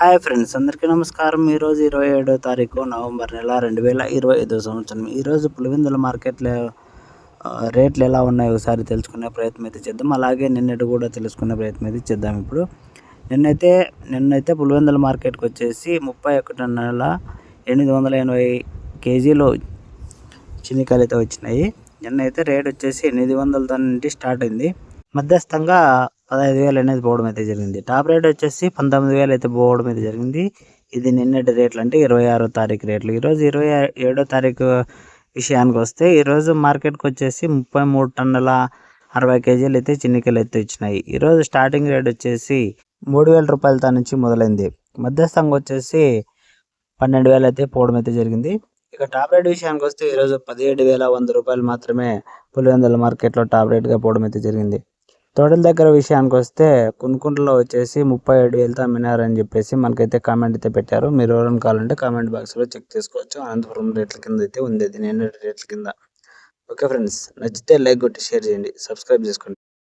Hi friends అందరికీ నమస్కారం. ఈరోజు ఇరవై ఏడో తారీఖు నవంబర్ నెల రెండు వేల ఇరవై ఐదో సంవత్సరం. ఈరోజు పులివెందుల మార్కెట్లో రేట్లు ఎలా ఉన్నాయో ఒకసారి తెలుసుకునే ప్రయత్నం అయితే చేద్దాం. అలాగే నిన్నటి కూడా తెలుసుకునే ప్రయత్నం అయితే చేద్దాం ఇప్పుడు. నిన్నైతే నిన్నైతే పులివెందుల మార్కెట్కి వచ్చేసి ముప్పై ఒకటి నెల ఎనిమిది వందల ఎనభై కేజీలు చిన్నికాయలు అయితే వచ్చినాయి. నిన్నైతే రేట్ వచ్చేసి ఎనిమిది వందలతో నుండి స్టార్ట్ అయింది. మధ్యస్థంగా పదహైదు వేలు అనేది పోవడం అయితే జరిగింది. టాప్ రేట్ వచ్చేసి పంతొమ్మిది వేలు అయితే పోవడం అయితే జరిగింది. ఇది నిన్నటి రేట్లు అంటే ఇరవై ఆరో తారీఖు రేట్లు. ఈరోజు ఇరవై ఏడో తారీఖు విషయానికి వస్తే ఈరోజు మార్కెట్కి వచ్చేసి ముప్పై మూడు టన్నుల అరవై కేజీలు అయితే చిన్నికలు అయితే ఇచ్చినాయి. ఈరోజు స్టార్టింగ్ రేట్ వచ్చేసి మూడు వేల రూపాయలతో నుంచి మొదలైంది. మధ్యస్థంగా వచ్చేసి పన్నెండు వేలు అయితే పోవడం అయితే జరిగింది. ఇక టాప్ రేట్ విషయానికి వస్తే ఈరోజు పదిహేడు వేల వంద రూపాయలు మాత్రమే పులివెందుల మార్కెట్లో టాప్ రేట్గా పోవడం అయితే జరిగింది. తోటల దగ్గర విషయానికి వస్తే కొనుక్కుంటలో వచ్చేసి ముప్పై ఏడు వేలతో అమ్మినారని చెప్పేసి మనకైతే కామెంట్ అయితే పెట్టారు. మీరు ఎవరైనా కావాలంటే కామెంట్ బాక్స్లో చెక్ చేసుకోవచ్చు. అనంతపురం రేట్ల కింద అయితే ఉంది అది రేట్ల కింద. ఓకే ఫ్రెండ్స్ నచ్చితే లైక్ కొట్టి షేర్ చేయండి. సబ్స్క్రైబ్ చేసుకోండి.